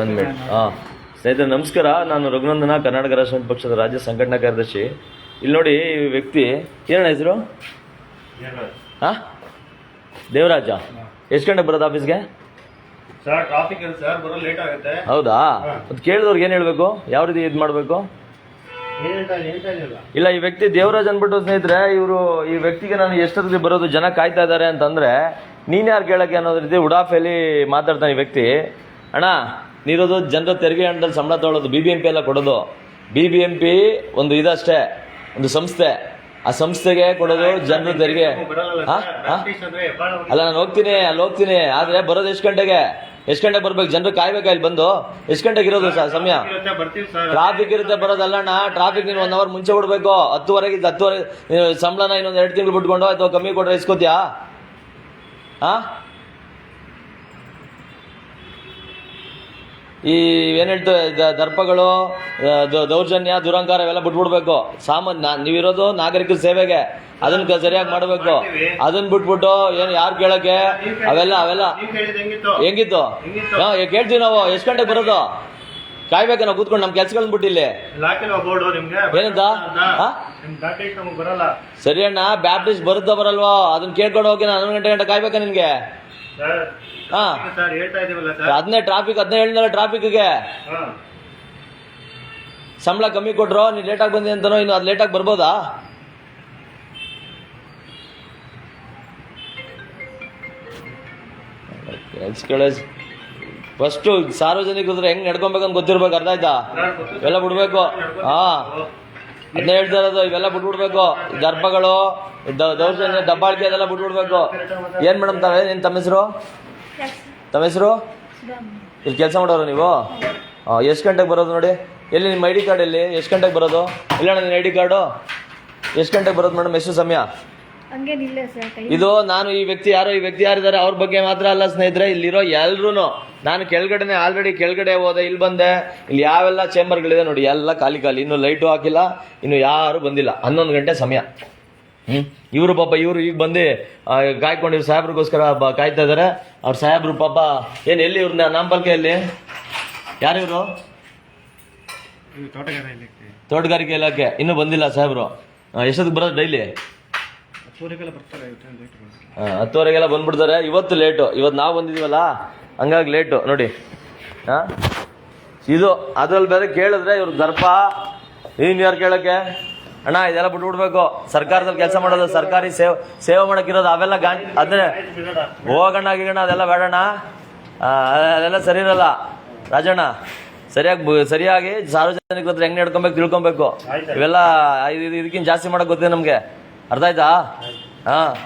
ಒಂದು ಮಿನಿಟ್ ಹಾಂ ಸ್ನೇಹಿತರೆ ನಮಸ್ಕಾರ. ನಾನು ರಘುನಂದನ ಕರ್ನಾಟಕ ರಾಷ್ಟ್ರ ಪಕ್ಷದ ರಾಜ್ಯ ಸಂಘಟನಾ ಕಾರ್ಯದರ್ಶಿ. ಇಲ್ಲಿ ನೋಡಿ ಈ ವ್ಯಕ್ತಿ. ಏನಣ್ಣ ಹೆಸರು? ಹಾಂ ದೇವರಾಜ? ಎಷ್ಟು ಗಂಟೆ ಬರೋದು ಆಫೀಸ್ಗೆ? ಸರ್ ಟ್ರಾಫಿಕ್ ಇದೆ ಸರ್ ಬರೋ ಲೇಟ್ ಆಗುತ್ತೆ. ಹೌದಾ? ಅದು ಕೇಳಿದವ್ರಿಗೆ ಏನು ಹೇಳಬೇಕು? ಯಾವ ರೀತಿ ಇದು ಮಾಡಬೇಕು? ಇಲ್ಲ ಈ ವ್ಯಕ್ತಿ ದೇವರಾಜ್ ಅನ್ಬಿಟ್ಟು ಸ್ನೇಹಿತರೆ ಇವರು ಈ ವ್ಯಕ್ತಿಗೆ ನಾನು ಎಷ್ಟೊತ್ತಿಗೆ ಬರೋದು ಜನ ಕಾಯ್ತಾ ಇದ್ದಾರೆ ಅಂತಂದರೆ ನೀನು ಯಾರು ಕೇಳೋಕ್ಕೆ ಅನ್ನೋದ್ರ ರೀತಿ ಉಡಾಫೆಯಲ್ಲಿ ಮಾತಾಡ್ತಾನೆ ಈ ವ್ಯಕ್ತಿ. ಅಣ್ಣ ನೀರೋದು ಜನರ ತೆರಿಗೆ ಹಣದಲ್ಲಿ ಸಂಬಳ ತೊಳೋದು ಬಿ ಬಿ ಎಂ ಪಿ ಎಲ್ಲ ಕೊಡೋದು. ಬಿ ಬಿ ಎಂ ಪಿ ಒಂದು ಇದಷ್ಟೇ ಒಂದು ಸಂಸ್ಥೆ. ಆ ಸಂಸ್ಥೆಗೆ ಕೊಡೋದು ಜನರ ತೆರಿಗೆ. ಅಲ್ಲ ನಾನು ಹೋಗ್ತೀನಿ ಅಲ್ಲಿ ಹೋಗ್ತೀನಿ. ಆದ್ರೆ ಬರೋದು ಎಷ್ಟು ಗಂಟೆಗೆ? ಎಷ್ಟು ಗಂಟೆಗೆ ಬರ್ಬೇಕು? ಜನರು ಕಾಯ್ಬೇಕು ಇಲ್ಲಿ ಬಂದು? ಎಷ್ಟು ಗಂಟೆಗೆ ಇರೋದು ಸರ್ ಸಮಯ? ಟ್ರಾಫಿಕ್ ಇರುತ್ತೆ ಬರೋದಲ್ಲಣ್ಣ ಟ್ರಾಫಿಕ್ ನೀನು ಒನ್ ಅವರ್ ಮುಂಚೆ ಬಿಡ್ಬೇಕು ಹತ್ತುವರೆಗೆ ಹತ್ತುವರೆ ಸಂಬಳನ ಇನ್ನೊಂದು ಎರಡು ತಿಂಗಳು ಬಿಟ್ಕೊಂಡು ಅಥವಾ ಕಮ್ಮಿ ಕೊಡ್ರೆ ಇಸ್ಕೋತಿಯಾ? ಹಾ? ಈ ಏನ್ ಹೇಳ್ತೇವೆ ದರ್ಪಗಳು ದೌರ್ಜನ್ಯ ದುರಂಕಾರ ಇವೆಲ್ಲ ಬಿಟ್ಬಿಡ್ಬೇಕು. ಸಾಮಾನ್ಯ ನೀವಿರೋದು ನಾಗರಿಕರ ಸೇವೆಗೆ. ಅದನ್ನ ಸರಿಯಾಗಿ ಮಾಡಬೇಕು. ಅದನ್ನ ಬಿಟ್ಬಿಟ್ಟು ಏನು ಯಾರು ಕೇಳಕ್ಕೆ? ಅವೆಲ್ಲ ಅವೆಲ್ಲ. ಹೆಂಗಿತ್ತು? ಕೇಳ್ತೀವಿ ನಾವು. ಎಷ್ಟು ಗಂಟೆಗೆ ಬರೋದು? ಕಾಯ್ಬೇಕು ನಾವು ಕೂತ್ಕೊಂಡು ನಮ್ಮ ಕೆಲ್ಸಗಳನ್ನ ಬಿಟ್ಟಿಲ್ಲಿ ಏನಂತ? ಸರಿ ಅಣ್ಣ ಬ್ಯಾಪ್ಟಿಸ್ಟ್ ಬರುತ್ತಾ ಬರಲ್ವೋ? ಅದನ್ನ ಕೇಳ್ಕೊಂಡು ಹೋಗಿ ನಾನು ಹನ್ನೊಂದು ಗಂಟೆ ಗಂಟೆ ಕಾಯ್ಬೇಕಾ ನಿನ್ಗೆ. ಅದನ್ನೇ ಟ್ರಾಫಿಕ್ ಅದನ್ನೇ ಹೇಳಿದ್ನಲ್ಲ ಟ್ರಾಫಿಕ್ಗೆ ಸಂಬಳ ಕಮ್ಮಿ ಕೊಟ್ರು ನೀನು ಲೇಟಾಗಿ ಬಂದಿ ಅಂತನೋ ಇನ್ನು ಅದು ಲೇಟಾಗಿ ಬರ್ಬೋದಾ? ಫಸ್ಟು ಸಾರ್ವಜನಿಕರು ಹೆಂಗ್ ನಡ್ಕೊಬೇಕಂತ ಗೊತ್ತಿರ್ಬೇಕು ಅರ್ಥ ಆಯ್ತಾ? ಎಲ್ಲ ಬಿಡ್ಬೇಕು. ಹಾ. ಅದನ್ನೇ ಹೇಳ್ತಾ ಇರೋದು, ಇವೆಲ್ಲ ಬಿಟ್ಬಿಡ್ಬೇಕು. ಗರ್ಭಗಳು ದೌರ್ಜನ್ಯ, ದಬ್ಬಾಳಿಕೆ ಅದೆಲ್ಲ ಬಿಟ್ಬಿಡ್ಬೇಕು. ಏನ್ ಮೇಡಮ್ ತಾವೇ, ನಿನ್ ತಮ್ಮ ಹೆಸರು? ತಮ್ಮ ಹೆಸರು? ಇಲ್ಲಿ ಕೆಲಸ ಮಾಡೋರು ನೀವು? ಎಷ್ಟು ಗಂಟೆಗೆ ಬರೋದು ನೋಡಿ. ಎಲ್ಲಿ ನಿಮ್ಮ ಐ ಡಿ ಕಾರ್ಡ್ ಎಲ್ಲಿ? ಎಷ್ಟು ಗಂಟೆಗೆ ಬರೋದು? ಇಲ್ಲ ನನ್ನ ಐ ಡಿ ಕಾರ್ಡು? ಎಷ್ಟು ಗಂಟೆಗೆ ಬರೋದು ಮೇಡಮ್? ಎಷ್ಟು ಸಮಯ? ಇದು ನಾನು ಈ ವ್ಯಕ್ತಿ ಯಾರೋ ಈ ವ್ಯಕ್ತಿ ಯಾರಿದ್ದಾರೆ ಅವ್ರ ಬಗ್ಗೆ ಮಾತ್ರ ಅಲ್ಲ ಸ್ನೇಹಿತರೆ ಇಲ್ಲಿರೋ ಎಲ್ರೂ ನಾನು ಕೆಳಗಡೆನೆ ಆಲ್ರೆಡಿ ಕೆಳಗಡೆ ಹೋದೆ ಇಲ್ಲಿ ಬಂದೆ. ಇಲ್ಲಿ ಯಾವೆಲ್ಲ ಚೇಂಬರ್ಗಳಿದೆ ನೋಡಿ ಎಲ್ಲ ಖಾಲಿ ಖಾಲಿ. ಇನ್ನು ಲೈಟು ಹಾಕಿಲ್ಲ ಇನ್ನು ಯಾರು ಬಂದಿಲ್ಲ. ಹನ್ನೊಂದು ಗಂಟೆ ಸಮಯ. ಹ್ಮ್? ಇವರು ಪಾಪ ಇವರು ಈಗ ಬಂದು ಆ, ಕಾಯ್ಕೊಂಡು ಇವ್ರು ಸಾಹೇಬ್ರಿಗೋಸ್ಕರ ಬ- ಕಾಯ್ತಾ ಇದ್ದಾರೆ ಅವ್ರ ಸಾಹೇಬ್ರು ಪಾಪ ಏನು ಎಲ್ಲಿ ಇವ್ರನ್ನ ನಾಮಪಲ್ಕೆಯಲ್ಲಿ ಯಾರು ಇವರು? ತೋಟಗಾರ ಇಲ್ಲಕ್ಕೆ ತೋಟಗಾರಿಕೆ ಇಲಾಖೆ. ಇನ್ನೂ ಬಂದಿಲ್ಲ ಸಾಹೇಬ್ರು. ಎಷ್ಟೊತ್ತಿಗೆ ಬರೋದು ಡೈಲಿ? ಹತ್ತುವರೆಗೆಲ್ಲ ಬಂದ್ಬಿಡ್ತಾರೆ. ಇವತ್ತು ಲೇಟು ಇವತ್ತು ನಾವು ಬಂದಿದ್ದೀವಲ್ಲ ಹಂಗಾಗಿ ಲೇಟು ನೋಡಿ. ಹಾ? ಇದು, ಅದ್ರಲ್ಲಿ ಬೇರೆ ಕೇಳಿದ್ರೆ ಇವ್ರು ದರ್ಪ. ನೀನು ಯಾರು ಕೇಳಕ್ಕೆ? ಅಣ್ಣ, ಇದೆಲ್ಲ ಬಿಟ್ಬಿಡ್ಬೇಕು. ಸರ್ಕಾರದಲ್ಲಿ ಕೆಲಸ ಮಾಡೋದು, ಸರ್ಕಾರಿ ಸೇವೆ ಸೇವೆ ಮಾಡಕ್ಕಿರೋದು ಅವೆಲ್ಲ ಗಾ ಅಂದ್ರೆ ಹೋಗಣ್ಣ ಗೀಗಣ್ಣ ಅದೆಲ್ಲ ಬೇಡಣ್ಣ ಅದೆಲ್ಲ ಸರಿ ಇರಲ್ಲ. ರಾಜಣ್ಣ, ಸರಿಯಾಗಿ ಸರಿಯಾಗಿ ಸಾರ್ವಜನಿಕ ಹತ್ರ ಹೆಂಗ್ ನಡ್ಕೊಬೇಕು, ತಿಳ್ಕೊಬೇಕು. ಇವೆಲ್ಲ ಇದು- ಇದಕ್ಕಿಂತ ಜಾಸ್ತಿ ಮಾಡಕ್ ಗೊತ್ತಿದೆ ನಮ್ಗೆ. ಅರ್ಥ ಆಯ್ತಾ. ಹಾ.